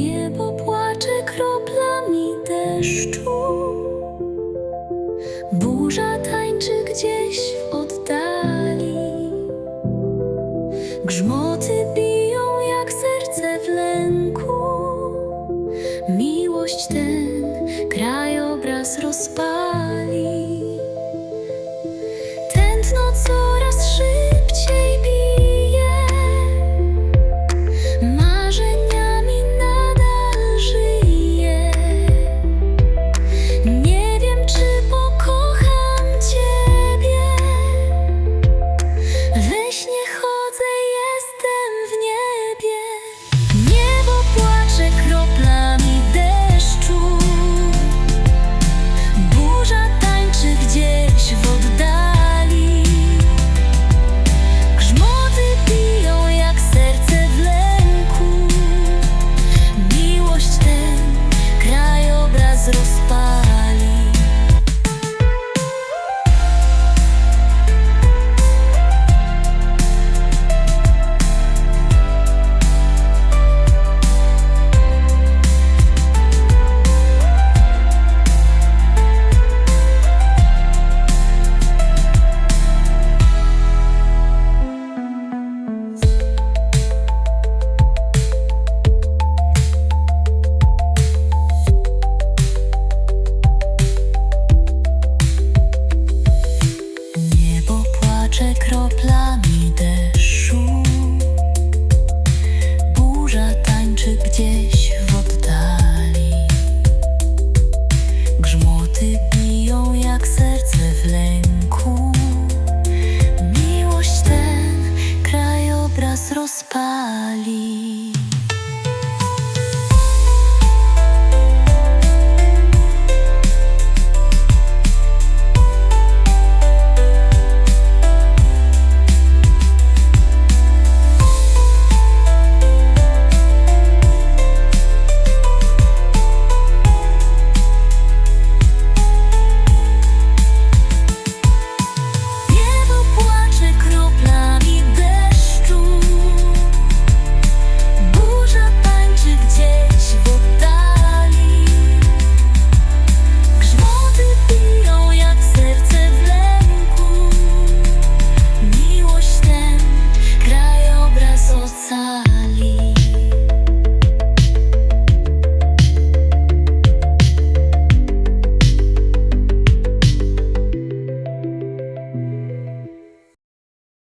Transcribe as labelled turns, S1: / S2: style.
S1: Niebo płacze kroplami deszczu. Burza tańczy gdzieś w oddali. Grzmoty biją jak serce w lęku. Miłość ten krajobraz rozpali. jeszcze kroplami deszczu. Burza tańczy gdzieś w oddali. Grzmoty